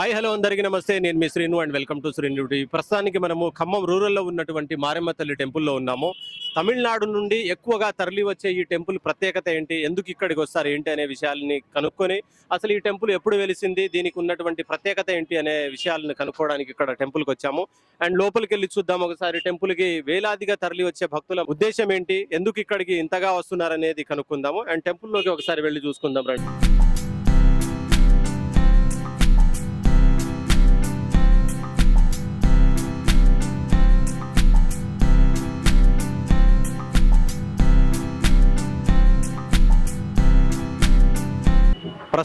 Hi hello అందరికీ నమస్తే. నేను మీ Srinu and welcome to Srinu TV. ప్రస్తుతానికి మనము ఖమ్మం రూరల్లో ఉన్నటువంటి మారెమ్మ తల్లి టెంపుల్లో ఉన్నాము. తమిళనాడు నుండి ఎక్కువగా తరలి వచ్చే ఈ టెంపుల్ ప్రత్యేకత ఏంటి? ఎందుకు ఇక్కడికి వస్తారు? ఏంటి అనే విషయాలని కనుక్కొని అసలు ఈ టెంపుల్ ఎప్పుడు వెలిసింది? దీనికి ఉన్నటువంటి ప్రత్యేకత ఏంటి అనే విషయాలను కనుక్కోవడానికి ఇక్కడ టెంపుల్కి వచ్చాము. అండ్ లోపలికి వెళ్ళి చూద్దాం. ఒకసారి టెంపుల్కి వేలాదిగా తరలి వచ్చే భక్తుల ఉద్దేశం ఏంటి? ఎందుకు ఇక్కడికి ఇంతగా వస్తున్నారనేది కనుక్కుందాము. అండ్ టెంపుల్లోకి ఒకసారి వెళ్ళి చూసుకుందాం రండి.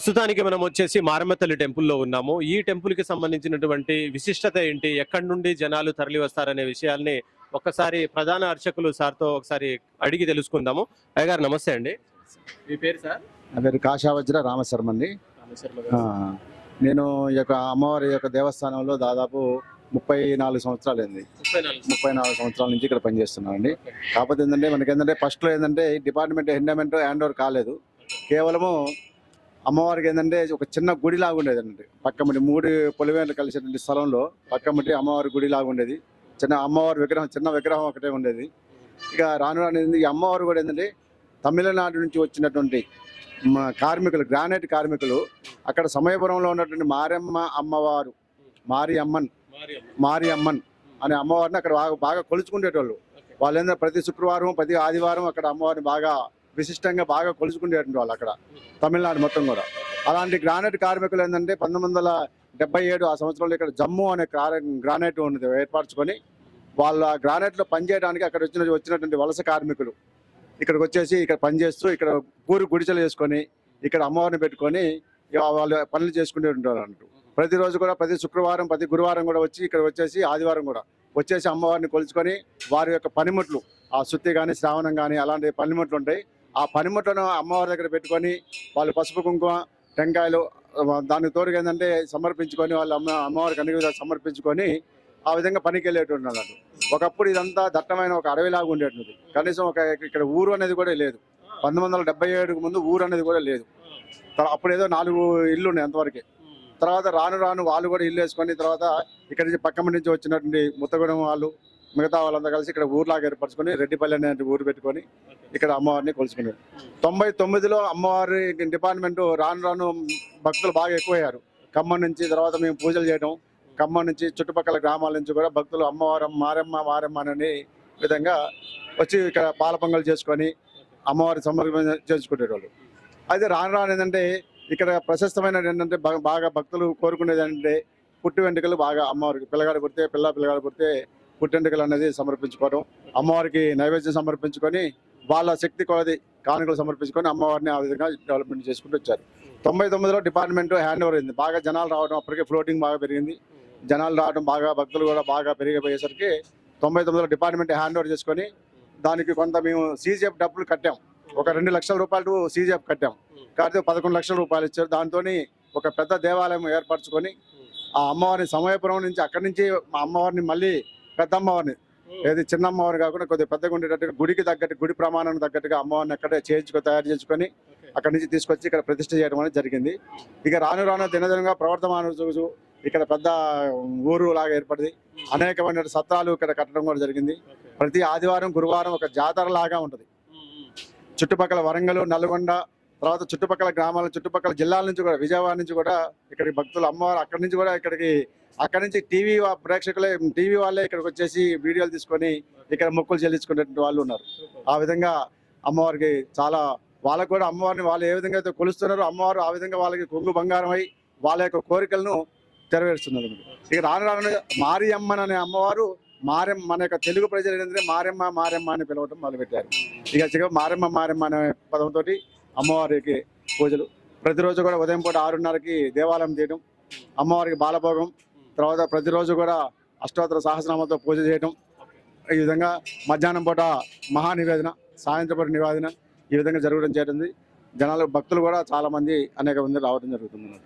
ప్రస్తుతానికి మనం వచ్చేసి మారమ్మతల్లి టెంపుల్లో ఉన్నాము. ఈ టెంపుల్కి సంబంధించినటువంటి విశిష్టత ఏంటి? ఎక్కడి నుండి జనాలు తరలి వస్తారనే విషయాల్ని ఒక్కసారి ప్రధాన అర్చకులు సార్తో ఒకసారి అడిగి తెలుసుకుందాము. అయ్యగారు నమస్తే అండి. మీ పేరు సార్? నా పేరు కాషావజ్ర రామశర్మ అండి. ఆ, నేను ఈ యొక్క అమ్మవారి యొక్క దేవస్థానంలో దాదాపు ముప్పై నాలుగు సంవత్సరాలు. అయింది ముప్పై నాలుగు సంవత్సరాల నుంచి ఇక్కడ పనిచేస్తున్నాను అండి కాకపోతే ఏంటంటే మనకి ఏంటంటే ఫస్ట్లో ఏంటంటే డిపార్ట్మెంట్ ఎండమెంట్ హ్యాండ్ ఓవర్ కాలేదు. కేవలము అమ్మవారికి ఏంటంటే ఒక చిన్న గుడి లాగా ఉండేది అండి. పక్కమటి మూడు పొలిమేరలు కలిసేటువంటి స్థలంలో పక్కమటి అమ్మవారి గుడి లాగా ఉండేది. చిన్న అమ్మవారి విగ్రహం చిన్న విగ్రహం ఒకటే ఉండేది. ఇక రాను రాను ఏంది ఈ అమ్మవారు కూడా ఏంటంటే తమిళనాడు నుంచి వచ్చినటువంటి కార్మికులు గ్రానైట్ కార్మికులు అక్కడ సమయపురంలో ఉన్నటువంటి మారెమ్మ అమ్మవారు మారి అమ్మన్ మారి అమ్మన్ అనే అమ్మవారిని అక్కడ బాగా బాగా కొలుచుకునేటోళ్ళు. వాళ్ళు ఏంటంటే ప్రతి శుక్రవారం ప్రతి ఆదివారం అక్కడ అమ్మవారిని బాగా విశిష్టంగా బాగా కొలుచుకునేటువంటి వాళ్ళు అక్కడ తమిళనాడు మొత్తం కూడా. అలాంటి గ్రానైట్ కార్మికులు ఏంటంటే పంతొమ్మిది వందల ఏడు ఆ సంవత్సరంలో ఇక్కడ జమ్మూ అనే గ్రానైట్ ఉన్నది ఏర్పరచుకొని వాళ్ళ గ్రానైట్లో పనిచేయడానికి అక్కడ వచ్చిన వచ్చినటువంటి వలస కార్మికులు ఇక్కడికి వచ్చేసి ఇక్కడ పనిచేస్తూ ఇక్కడ ఊరు గుడిచెలు చేసుకొని ఇక్కడ అమ్మవారిని పెట్టుకొని వాళ్ళు పనులు చేసుకుంటూ ఉంటారు. ప్రతిరోజు కూడా ప్రతి శుక్రవారం ప్రతి గురువారం కూడా వచ్చి ఇక్కడ వచ్చేసి ఆదివారం కూడా వచ్చేసి అమ్మవారిని కొలుచుకొని వారి యొక్క పనిముట్లు ఆ శుద్ధి కానీ శ్రావణం కానీ అలాంటి పనిముట్లు ఉంటాయి. ఆ పనిముట్లను అమ్మవారి దగ్గర పెట్టుకొని వాళ్ళు పసుపు కుంకుమ టెంకాయలు దానికి తోడుగా ఏంటంటే సమర్పించుకొని వాళ్ళు అమ్మ అమ్మవారికి అన్ని విధాలు సమర్పించుకొని ఆ విధంగా పనికి వెళ్ళేటువంటి ఒకప్పుడు ఇదంతా దట్టమైన ఒక అడవిలాగా ఉండేటువంటిది కనీసం ఒక ఇక్కడ ఊరు అనేది కూడా లేదు. పంతొమ్మిది వందల డెబ్బై ఏడుకు ముందు ఊరు అనేది కూడా లేదు. అప్పుడు ఏదో నాలుగు ఇల్లు ఉన్నాయి అంతవరకే. తర్వాత రాను రాను వాళ్ళు కూడా ఇల్లు వేసుకొని తర్వాత ఇక్కడి నుంచి పక్కన నుంచి వచ్చినటువంటి ముత్తగూడెం వాళ్ళు మిగతా వాళ్ళందరూ కలిసి ఇక్కడ ఊర్లాగా ఏర్పరచుకొని రెడ్డిపల్లి అనే ఊరు పెట్టుకొని ఇక్కడ అమ్మవారిని కొలుచుకున్నారు. తొంభై తొమ్మిదిలో అమ్మవారి డిపార్ట్మెంట్ రాను రాను భక్తులు బాగా ఎక్కువయ్యారు. ఖమ్మం నుంచి తర్వాత మేము పూజలు చేయడం ఖమ్మం నుంచి చుట్టుపక్కల గ్రామాల నుంచి కూడా భక్తులు అమ్మవారం మారమ్మ మారమ్మ అనే విధంగా వచ్చి ఇక్కడ పాలపొంగలు చేసుకొని అమ్మవారి సమర్పణ చేసుకునేవాళ్ళు అయితే రాను రాను ఏంటంటే ఇక్కడ ప్రశస్తమైన ఏంటంటే బాగా భక్తులు కోరుకునేది ఏంటంటే పుట్టి వెంట్రుకలు బాగా అమ్మవారికి పిల్లగాడు పుడితే పిల్ల పిల్లగాడు పుడితే పుట్టెంటుకలు అనేది సమర్పించుకోవడం అమ్మవారికి నైవేద్యం సమర్పించుకొని వాళ్ళ శక్తి కొలది కానుకలు సమర్పించుకొని అమ్మవారిని ఆ విధంగా డెవలప్మెంట్ చేసుకుంటూ వచ్చారు. తొంభై తొమ్మిదిలో డిపార్ట్మెంట్ హ్యాండ్ ఓవర్ అయింది. బాగా జనాలు రావడం అప్పటికే ఫ్లోటింగ్ బాగా పెరిగింది. జనాలు రావడం బాగా భక్తులు కూడా బాగా పెరిగిపోయేసరికి తొంభై తొమ్మిదిలో డిపార్ట్మెంట్ హ్యాండ్ ఓవర్ చేసుకొని దానికి కొంత మేము సీజీఎఫ్ డబ్బులు కట్టాం. ఒక రెండు లక్షల రూపాయలు సీజీఎఫ్ కట్టాం. కాబట్టి పదకొండు లక్షల రూపాయలు ఇచ్చారు. దాంతో ఒక పెద్ద దేవాలయం ఏర్పరచుకొని ఆ అమ్మవారిని సమయపురం నుంచి అక్కడి నుంచి మా అమ్మవారిని మళ్ళీ పెద్ద అమ్మవారిని ఏది చిన్న అమ్మవారిని కాకుండా కొద్దిగా పెద్దగా ఉండేటట్టుగా గుడికి తగ్గట్టు గుడి ప్రమాణం తగ్గట్టుగా అమ్మవారిని అక్కడే చేయించుకో తయారు చేసుకొని అక్కడి నుంచి తీసుకొచ్చి ఇక్కడ ప్రతిష్ఠ చేయడం అనేది జరిగింది. ఇక రాను రాను దినదినంగా ప్రవర్తమాన రోజు ఇక్కడ పెద్ద ఊరు లాగా ఏర్పడింది. అనేకమైన సత్రాలు ఇక్కడ కట్టడం కూడా జరిగింది. ప్రతి ఆదివారం గురువారం ఒక జాతర లాగా ఉంటుంది. చుట్టుపక్కల వరంగల్ నల్గొండ తర్వాత చుట్టుపక్కల గ్రామాల చుట్టుపక్కల జిల్లాల నుంచి కూడా విజయవాడ నుంచి కూడా ఇక్కడికి భక్తులు అమ్మవారు అక్కడి నుంచి కూడా ఇక్కడికి అక్కడి నుంచి టీవీ ప్రేక్షకులే టీవీ వాళ్ళే ఇక్కడికి వచ్చేసి వీడియోలు తీసుకొని ఇక్కడ మొక్కులు చెల్లించుకునేటువంటి వాళ్ళు ఉన్నారు. ఆ విధంగా అమ్మవారికి చాలా వాళ్ళకు కూడా అమ్మవారిని వాళ్ళు ఏ విధంగా అయితే కొలుస్తున్నారో అమ్మవారు ఆ విధంగా వాళ్ళకి కొంగు బంగారం అయి వాళ్ళ యొక్క కోరికలను నెరవేరుస్తున్నారు. ఇక రాను రాను మారియమ్మన్ అనే అమ్మవారు మారెమ్మ మన యొక్క తెలుగు ప్రజలు ఏంటంటే మారెమ్మ మారెమ్మ అని పిలవటం మొదలుపెట్టారు. ఇక మారెమ్మ మారెమ్మ అనే పదంతో అమ్మవారికి పూజలు. ప్రతిరోజు కూడా ఉదయం పూట ఆరున్నరకి దేవాలయం చేయడం అమ్మవారికి బాలభోగం తర్వాత ప్రతిరోజు కూడా అష్టోత్తర సహస్రనామంతో పూజ చేయడం ఈ విధంగా మధ్యాహ్నం పూట మహా నివేదన సాయంత్రం పూట నివేదన ఈ విధంగా జరగడం జరిగింది జనాలు భక్తులు కూడా చాలామంది అనేక మంది రావడం జరుగుతుంది.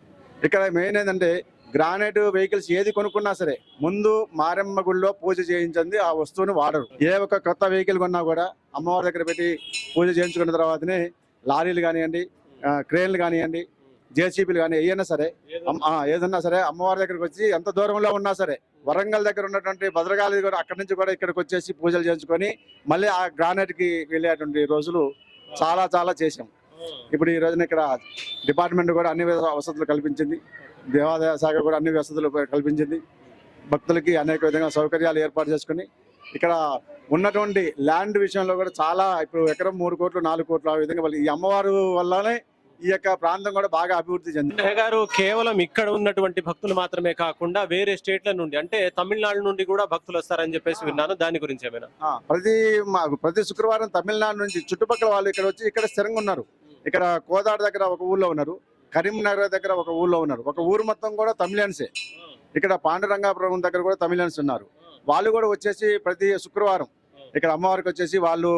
ఇక్కడ మెయిన్ ఏంటంటే గ్రానైట్ వెహికల్స్ ఏది కొనుక్కున్నా సరే ముందు మారెమ్మ గుడిలో పూజ చేయించింది ఆ వస్తువుని వాడరు. ఏ ఒక్క కొత్త వెహికల్ కొన్నా కూడా అమ్మవారి దగ్గర పెట్టి పూజ చేయించుకున్న తర్వాతనే లారీలు కానివ్వండి క్రేన్లు కానివ్వండి జేసీబీలు కానీ ఏదైనా సరే ఏదన్నా సరే అమ్మవారి దగ్గరికి వచ్చి ఎంత దూరంలో ఉన్నా సరే వరంగల్ దగ్గర ఉన్నటువంటి భద్రకాళి కూడా అక్కడి నుంచి కూడా ఇక్కడికి వచ్చేసి పూజలు చేయించుకొని మళ్ళీ ఆ గ్రానైట్కి వెళ్ళేటువంటి రోజులు చాలా చాలా చేసాం ఇప్పుడు ఈ రోజున ఇక్కడ డిపార్ట్మెంట్ కూడా అన్ని వసతులు కల్పించింది. దేవాదాయ శాఖ కూడా అన్ని వసతులు కల్పించింది. భక్తులకి అనేక విధంగా సౌకర్యాలు ఏర్పాటు చేసుకుని ఇక్కడ ఉన్నటువంటి ల్యాండ్ విషయంలో కూడా చాలా ఇప్పుడు ఎకరం మూడు కోట్లు నాలుగు కోట్లు ఆ విధంగా వాళ్ళు- ఈ అమ్మవారు వల్లనే ఈ యొక్క ప్రాంతం కూడా బాగా అభివృద్ధి చెందింది. గారు కేవలం ఇక్కడ ఉన్నటువంటి భక్తులు మాత్రమే కాకుండా వేరే స్టేట్ల నుండి అంటే తమిళనాడు నుండి కూడా భక్తులు వస్తారని చెప్పేసి విన్నాను. దాని గురించి ఏమైనా? ప్రతి ప్రతి శుక్రవారం తమిళనాడు నుంచి చుట్టుపక్కల వాళ్ళు ఇక్కడ వచ్చి ఇక్కడ స్థిరంగా ఉన్నారు. ఇక్కడ కోదాడ దగ్గర ఒక ఊర్లో ఉన్నారు. కరీంనగర్ దగ్గర ఒక ఊర్లో ఉన్నారు. ఒక ఊరు మొత్తం కూడా తమిళన్సే ఇక్కడ పాండురంగాపురం దగ్గర కూడా తమిళన్స్ ఉన్నారు. వాళ్ళు కూడా వచ్చేసి ప్రతి శుక్రవారం ఇక్కడ అమ్మవారికి వచ్చేసి వాళ్ళు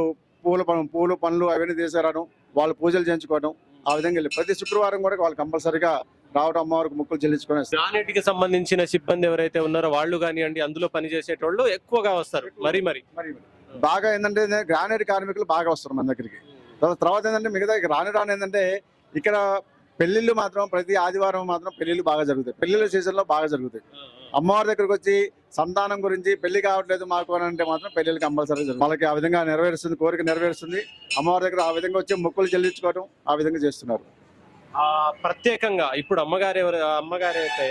పూల పను పూలు పనులు అవన్నీ తీసుకురావడం వాళ్ళు పూజలు చేయించుకోవడం ఆ విధంగా వెళ్ళి ప్రతి శుక్రవారం కూడా వాళ్ళు కంపల్సరీగా రావడం అమ్మవారికి ముక్కులు చెల్లించుకొని వస్తారు. గ్రానైట్కి సంబంధించిన సిబ్బంది ఎవరైతే ఉన్నారో వాళ్ళు కానివ్వండి అందులో పనిచేసేటోళ్ళు ఎక్కువగా వస్తారు. మరి మరి. బాగా ఏంటంటే గ్రానైట్ కార్మికులు బాగా వస్తారు మన దగ్గరికి. తర్వాత ఏంటంటే మిగతా రాను రాను ఏంటంటే ఇక్కడ పెళ్ళిళ్ళు మాత్రం ప్రతి ఆదివారం మాత్రం పెళ్ళిళ్ళు బాగా జరుగుతాయి. పెళ్ళిళ్ళ సీజన్లో బాగా జరుగుతాయి. అమ్మవారి దగ్గరకు వచ్చి సంతానం గురించి పెళ్ళి కావట్లేదు మాకు అని అంటే మాత్రం పెళ్ళిళ్ళు కంపల్సరీ జరుగుతుంది. వాళ్ళకి ఆ విధంగా నెరవేరుస్తుంది కోరిక నెరవేరుస్తుంది. అమ్మవారి దగ్గర ఆ విధంగా వచ్చి మొక్కులు చెల్లించుకోవడం ఆ విధంగా చేస్తున్నారు. ఆ ప్రత్యేకంగా ఇప్పుడు అమ్మగారు ఎవరు అమ్మగారు అయితే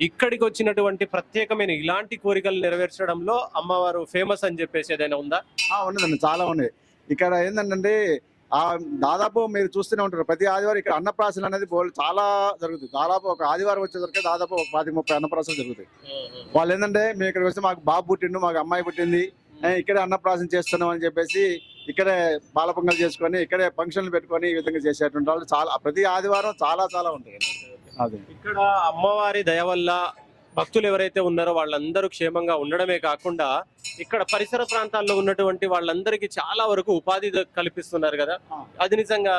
ఇక్కడికి వచ్చినటువంటి ప్రత్యేకమైన ఇలాంటి కోరికలు నెరవేర్చడంలో అమ్మవారు ఫేమస్ అని చెప్పేసి ఏదైనా ఉందా? ఆ, ఉన్నదండి చాలా ఉన్నాయి. ఇక్కడ ఏంటంటే దాదాపు మీరు చూస్తూనే ఉంటారు. ప్రతి ఆదివారం ఇక్కడ అన్నప్రాసన అనేది బోల్- చాలా జరుగుతుంది. దాదాపు ఒక ఆదివారం వచ్చేసరికి దాదాపు ఒక పాతి ముప్పై అన్నప్రాసనలు జరుగుతాయి. వాళ్ళు ఏంటంటే మేము ఇక్కడికి వస్తే మాకు బాబు పుట్టిండు మాకు అమ్మాయి పుట్టింది. ఇక్కడే అన్నప్రాసన చేస్తున్నాం అని చెప్పేసి ఇక్కడే బాలపొంగల్ చేసుకొని ఇక్కడే ఫంక్షన్లు పెట్టుకొని ఈ విధంగా చేసేటువంటి వాళ్ళు చాలా ప్రతి ఆదివారం చాలా చాలా ఉంటాయి. అదే ఇక్కడ అమ్మవారి దయ వల్ల భక్తులు ఎవరైతే ఉన్నారో వాళ్ళందరూ క్షేమంగా ఉండడమే కాకుండా ఇక్కడ పరిసర ప్రాంతాల్లో ఉన్నటువంటి వాళ్ళందరికీ చాలా వరకు ఉపాధి కల్పిస్తున్నారు కదా. అది నిజంగా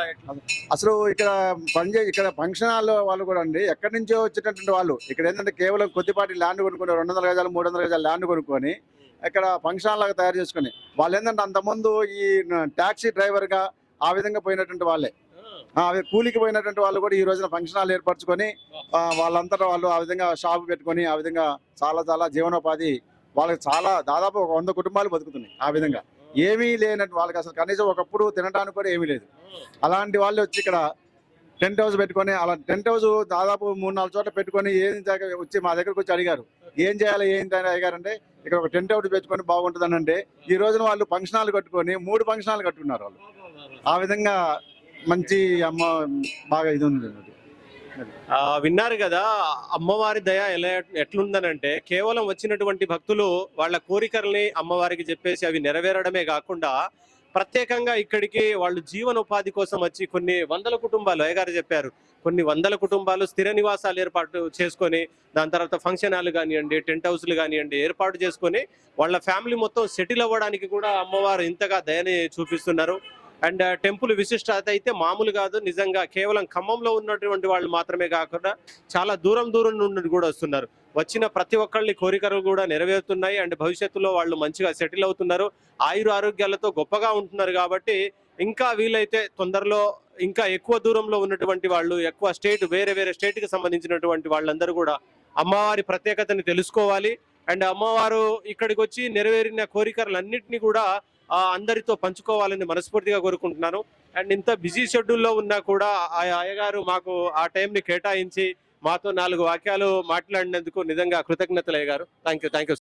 అసలు ఇక్కడ పనిచే ఇక్కడ ఫంక్షన్ హాల్ వాళ్ళు కూడా అండి ఎక్కడి నుంచో వచ్చేటటువంటి వాళ్ళు ఇక్కడ ఏంటంటే కేవలం కొద్దిపాటి ల్యాండ్ కొనుక్కొని రెండు వందల గజాలు మూడు వందల గజాలు ల్యాండ్ కొనుక్కొని ఇక్కడ ఫంక్షన్ హాల్ లాగా తయారు చేసుకొని వాళ్ళు ఏంటంటే అంతకుముందు ఈ టాక్సీ డ్రైవర్గా ఆ విధంగా పోయినటువంటి వాళ్ళే. అవి కూలికి పోయినటువంటి వాళ్ళు కూడా ఈ రోజున ఫంక్షన్ హాల్ ఏర్పరచుకొని ఆ, వాళ్ళంతటా వాళ్ళు ఆ విధంగా షాప్ పెట్టుకొని ఆ విధంగా చాలా చాలా జీవనోపాధి వాళ్ళకి చాలా దాదాపు ఒక వంద కుటుంబాలు బతుకుతున్నాయి ఆ విధంగా. ఏమీ లేనట్టు వాళ్ళకి అసలు కనీసం ఒకప్పుడు తినడానికి కూడా ఏమీ లేదు. అలాంటి వాళ్ళు వచ్చి ఇక్కడ టెంట్ హౌస్ పెట్టుకొని అలా టెంట్ హౌస్ దాదాపు మూడు నాలుగు చోట్ల పెట్టుకొని ఏం వచ్చి మా దగ్గరకు వచ్చి అడిగారు. ఏం చేయాలి ఏంటి అని అడిగారంటే ఇక్కడ ఒక టెంట్ హౌస్ పెట్టుకొని బాగుంటుందని అంటే ఈ రోజున వాళ్ళు ఫంక్షన్ హాల్ కట్టుకొని మూడు ఫంక్షన్ హాల్ కట్టుకున్నారు వాళ్ళు. ఆ విధంగా మంచి అమ్మ బాగా ఇది ఉంది. ఆ, విన్నారు కదా అమ్మవారి దయ ఎలా ఎట్లుందనంటే కేవలం వచ్చినటువంటి భక్తులు వాళ్ళ కోరికల్ని అమ్మవారికి చెప్పేసి అవి నెరవేరడమే కాకుండా ప్రత్యేకంగా ఇక్కడికి వాళ్ళు జీవనోపాధి కోసం వచ్చి కొన్ని వందల కుటుంబాలు అయ్యగారు చెప్పారు కొన్ని వందల కుటుంబాలు స్థిర నివాసాలు ఏర్పాటు చేసుకొని దాని తర్వాత ఫంక్షన్ హాల్ కానివ్వండి టెంట్ హౌస్లు కానివ్వండి ఏర్పాటు చేసుకొని వాళ్ళ ఫ్యామిలీ మొత్తం సెటిల్ అవ్వడానికి కూడా అమ్మవారు ఇంతగా దయని చూపిస్తున్నారు. అండ్ టెంపుల్ విశిష్టత అయితే మామూలు కాదు. నిజంగా కేవలం ఖమ్మంలో ఉన్నటువంటి వాళ్ళు మాత్రమే కాకుండా చాలా దూరం దూరం నుండి కూడా వస్తున్నారు. వచ్చిన ప్రతి ఒక్కళ్ళని కోరికలు కూడా నెరవేరుతున్నాయి. అండ్ భవిష్యత్తులో వాళ్ళు మంచిగా సెటిల్ అవుతున్నారు. ఆయుర ఆరోగ్యాలతో గొప్పగా ఉంటున్నారు కాబట్టి ఇంకా వీలైతే తొందరలో ఇంకా ఎక్కువ దూరంలో ఉన్నటువంటి వాళ్ళు ఎక్కువ స్టేట్ వేరే వేరే స్టేట్కి సంబంధించినటువంటి వాళ్ళందరూ కూడా అమ్మవారి ప్రత్యేకతని తెలుసుకోవాలి. అండ్ అమ్మవారు ఇక్కడికి వచ్చి నెరవేరిన కోరికలన్నింటినీ కూడా అందరితో పంచుకోవాలని మనస్ఫూర్తిగా కోరుకుంటున్నాను. అండ్ ఇంత బిజీ షెడ్యూల్లో ఉన్నా కూడా ఆ అయ్యగారు మాకు ఆ టైంని కేటాయించి మాతో నాలుగు వాక్యాలు మాట్లాడినందుకు నిజంగా కృతజ్ఞతలు అయ్యగారు. Thank you thank you